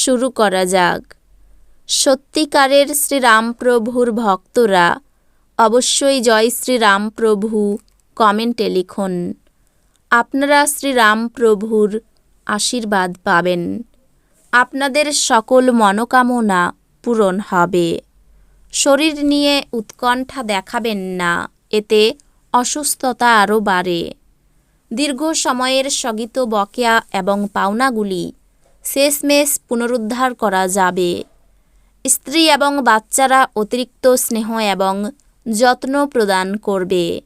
শুরু করা যাক। সত্যিকারের শ্রীরামপ্রভুর ভক্তরা অবশ্যই জয় শ্রীরামপ্রভু কমেন্টে লিখুন। আপনারা শ্রীরামপ্রভুর আশীর্বাদ পাবেন। আপনাদের সকল মনোকামনা পূরণ হবে। শরীর নিয়ে উৎকণ্ঠা দেখাবেন না, এতে অসুস্থতা আরও বাড়ে। দীর্ঘ সময়ের স্থগিত বকেয়া এবং পাওনাগুলি শেষমেশ পুনরুদ্ধার করা যাবে। স্ত্রী এবং বাচ্চারা অতিরিক্ত স্নেহ এবং যত্ন প্রদান করবে।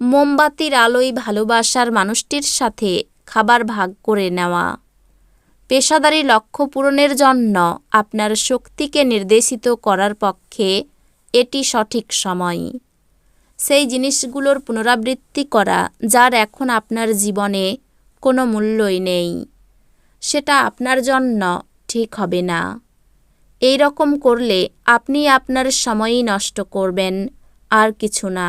মোমবাতির আলোয় ভালোবাসার মানুষটির সাথে খাবার ভাগ করে নেওয়া। পেশাদারি লক্ষ্য পূরণের জন্য আপনার শক্তিকে নির্দেশিত করার পক্ষে এটি সঠিক সময়। সেই জিনিসগুলোর পুনরাবৃত্তি করা, যার এখন আপনার জীবনে কোনো মূল্যই নেই। সেটা আপনার জন্য ঠিক হবে না। এই রকম করলে আপনি আপনার সময়ই নষ্ট করবেন, আর কিছু না।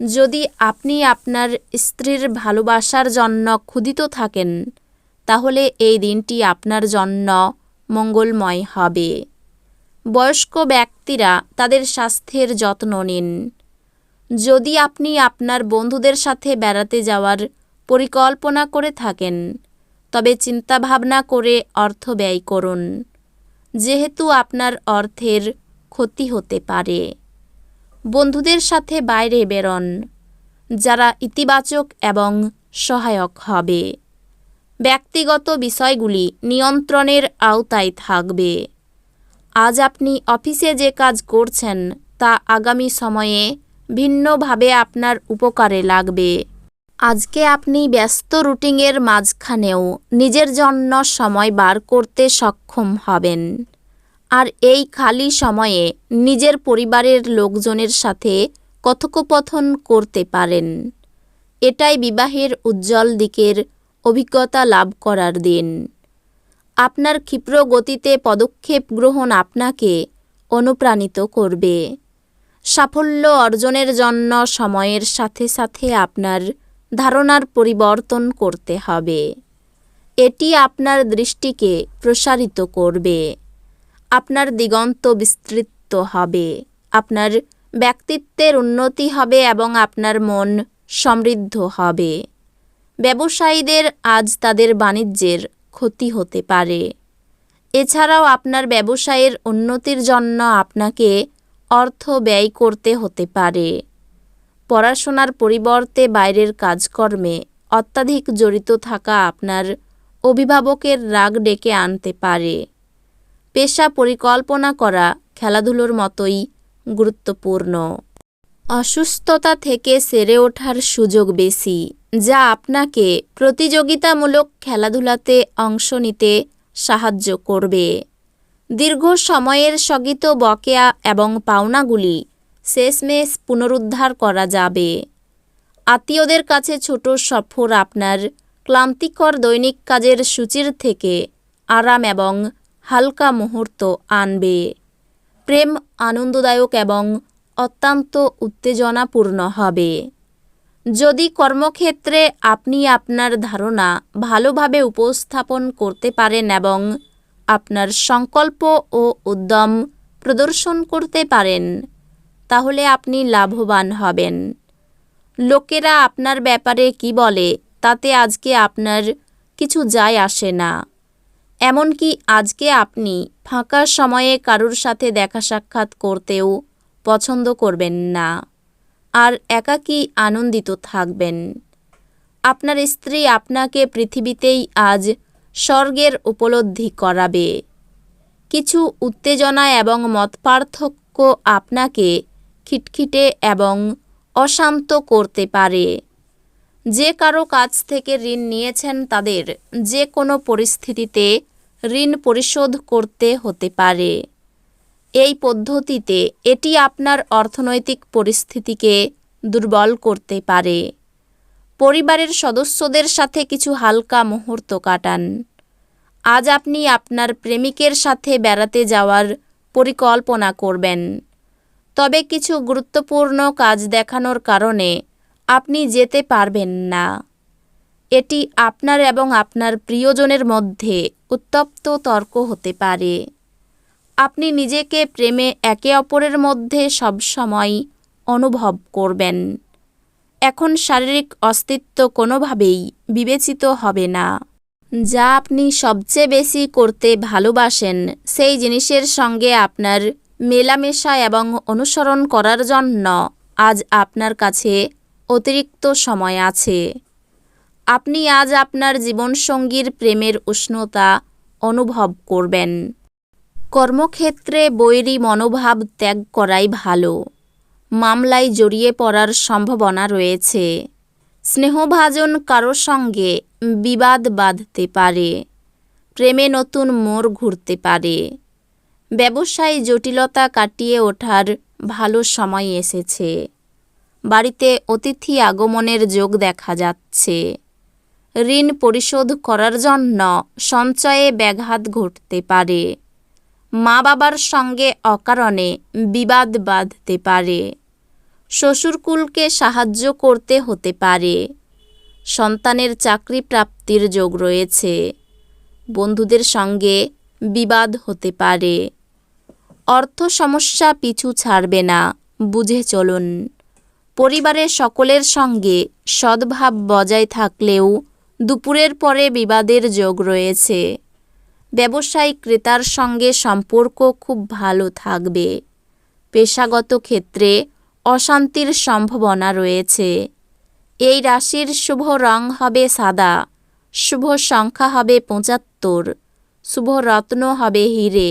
যদি আপনি আপনার স্ত্রীর ভালোবাসার জন্য ক্ষুদিত থাকেন, তাহলে এই দিনটি আপনার জন্য মঙ্গলময় হবে। বয়স্ক ব্যক্তিরা তাদের স্বাস্থ্যের যত্ন নিন। যদি আপনি আপনার বন্ধুদের সাথে বেড়াতে যাওয়ার পরিকল্পনা করে থাকেন তবে চিন্তাভাবনা করে অর্থ ব্যয় করুন। যেহেতু আপনার অর্থের ক্ষতি হতে পারে। বন্ধুদের সাথে বাইরে বেরোন, যারা ইতিবাচক এবং সহায়ক হবে। ব্যক্তিগত বিষয়গুলি নিয়ন্ত্রণের আওতায় থাকবে। আজ আপনি অফিসে যে কাজ করছেন, তা আগামী সময়ে ভিন্নভাবে আপনার উপকারে লাগবে। আজকে আপনি ব্যস্ত রুটিনের মাঝখানেও নিজের জন্য সময় বার করতে সক্ষম হবেন। আর এই খালি সময়ে নিজের পরিবারের লোকজনের সাথে কথোপকথন করতে পারেন। এটাই বিবাহের উজ্জ্বল দিকের অভিজ্ঞতা লাভ করার দিন। আপনার ক্ষিপ্র গতিতে পদক্ষেপ গ্রহণ আপনাকে অনুপ্রাণিত করবে। সাফল্য অর্জনের জন্য সময়ের সাথে সাথে আপনার ধারণার পরিবর্তন করতে হবে। এটি আপনার দৃষ্টিকে প্রসারিত করবে। আপনার দিগন্ত বিস্তৃত হবে। আপনার ব্যক্তিত্বের উন্নতি হবে এবং আপনার মন সমৃদ্ধ হবে। ব্যবসায়ীদের আজ তাদের বাণিজ্যের ক্ষতি হতে পারে। এছাড়াও আপনার ব্যবসায়ের উন্নতির জন্য আপনাকে অর্থ ব্যয় করতে হতে পারে। পড়াশোনার পরিবর্তে বাইরের কাজকর্মে অত্যাধিক জড়িত থাকা আপনার অভিভাবকের রাগ ডেকে আনতে পারে। পেশা পরিকল্পনা করা খেলাধুলোর মতোই গুরুত্বপূর্ণ। অসুস্থতা থেকে সেরে ওঠার সুযোগ বেশি, যা আপনাকে প্রতিযোগিতামূলক খেলাধুলাতে অংশ নিতে সাহায্য করবে। দীর্ঘ সময়ের স্থগিত বকেয়া এবং পাওনাগুলি শেষমেশ পুনরুদ্ধার করা যাবে। আত্মীয়দের কাছে ছোট সফর আপনার ক্লান্তিকর দৈনিক কাজের সূচির থেকে আরাম এবং হালকা মুহূর্ত আনবে। প্রেম আনন্দদায়ক এবং অত্যন্ত উত্তেজনাপূর্ণ হবে। যদি কর্মক্ষেত্রে আপনি আপনার ধারণা ভালোভাবে উপস্থাপন করতে পারেন এবং আপনার সংকল্প ও উদ্যম প্রদর্শন করতে পারেন তাহলে আপনি লাভবান হবেন। লোকেরা আপনার ব্যাপারে কি বলে, তাতে আজকে আপনার কিছু যায় আসে না। এমনকি আজকে আপনি ফাঁকা সময়ে কারুর সাথে দেখা সাক্ষাৎ করতেও পছন্দ করবেন না, আর একাকী আনন্দিত থাকবেন। আপনার স্ত্রী আপনাকে পৃথিবীতেই আজ স্বর্গের উপলব্ধি করাবে। কিছু উত্তেজনা এবং মতপার্থক্য আপনাকে খিটখিটে এবং অশান্ত করতে পারে। যে কারও কাছ থেকে ঋণ নিয়েছেন তাদের যে কোনো পরিস্থিতিতে ঋণ পরিশোধ করতে হতে পারে। এই পদ্ধতিতে এটি আপনার অর্থনৈতিক পরিস্থিতিকে দুর্বল করতে পারে। পরিবারের সদস্যদের সাথে কিছু হালকা মুহূর্ত কাটান। আজ আপনি আপনার প্রেমিকের সাথে বেড়াতে যাওয়ার পরিকল্পনা করবেন। তবে কিছু গুরুত্বপূর্ণ কাজ দেখানোর কারণে আপনি যেতে পারবেন না। এটি আপনার এবং আপনার প্রিয়জনের মধ্যে উত্তপ্ত তর্ক হতে পারে। আপনি নিজেকে প্রেমে একে অপরের মধ্যে সবসময় অনুভব করবেন। এখন শারীরিক অস্তিত্ব কোনোভাবেই বিবেচিত হবে না। যা আপনি সবচেয়ে বেশি করতে ভালোবাসেন, সেই জিনিসের সঙ্গে আপনার মেলামেশা এবং অনুসরণ করার জন্য আজ আপনার কাছে অতিরিক্ত সময় আছে। আপনি আজ আপনার জীবনসঙ্গীর প্রেমের উষ্ণতা অনুভব করবেন। কর্মক্ষেত্রে বৈরী মনোভাব ত্যাগ করাই ভালো। মামলায় জড়িয়ে পড়ার সম্ভাবনা রয়েছে। স্নেহভাজন কারও সঙ্গে বিবাদ বাঁধতে পারে। প্রেমে নতুন মোড় ঘুরতে পারে। ব্যবসায় জটিলতা কাটিয়ে ওঠার ভালো সময় এসেছে। বাড়িতে অতিথি আগমনের যোগ দেখা যাচ্ছে। ঋণ পরিশোধ করার জন্য সঞ্চয়ে ব্যাঘাত ঘটতে পারে। মা বাবার সঙ্গে অকারণে বিবাদ বাঁধতে পারে। শ্বশুরকুলকে সাহায্য করতে হতে পারে। সন্তানের চাকরি প্রাপ্তির যোগ রয়েছে। বন্ধুদের সঙ্গে বিবাদ হতে পারে। অর্থ সমস্যা পিছু ছাড়বে না, বুঝে চলুন। পরিবারের সকলের সঙ্গে সদ্ভাব বজায় থাকলেও দুপুরের পরে বিবাদের যোগ রয়েছে। ব্যবসায়িক ক্রেতার সঙ্গে সম্পর্ক খুব ভালো থাকবে। পেশাগত ক্ষেত্রে অশান্তির সম্ভাবনা রয়েছে। এই রাশির শুভ রং হবে সাদা, শুভ সংখ্যা হবে পঁচাত্তর, শুভ রত্ন হবে হিরে।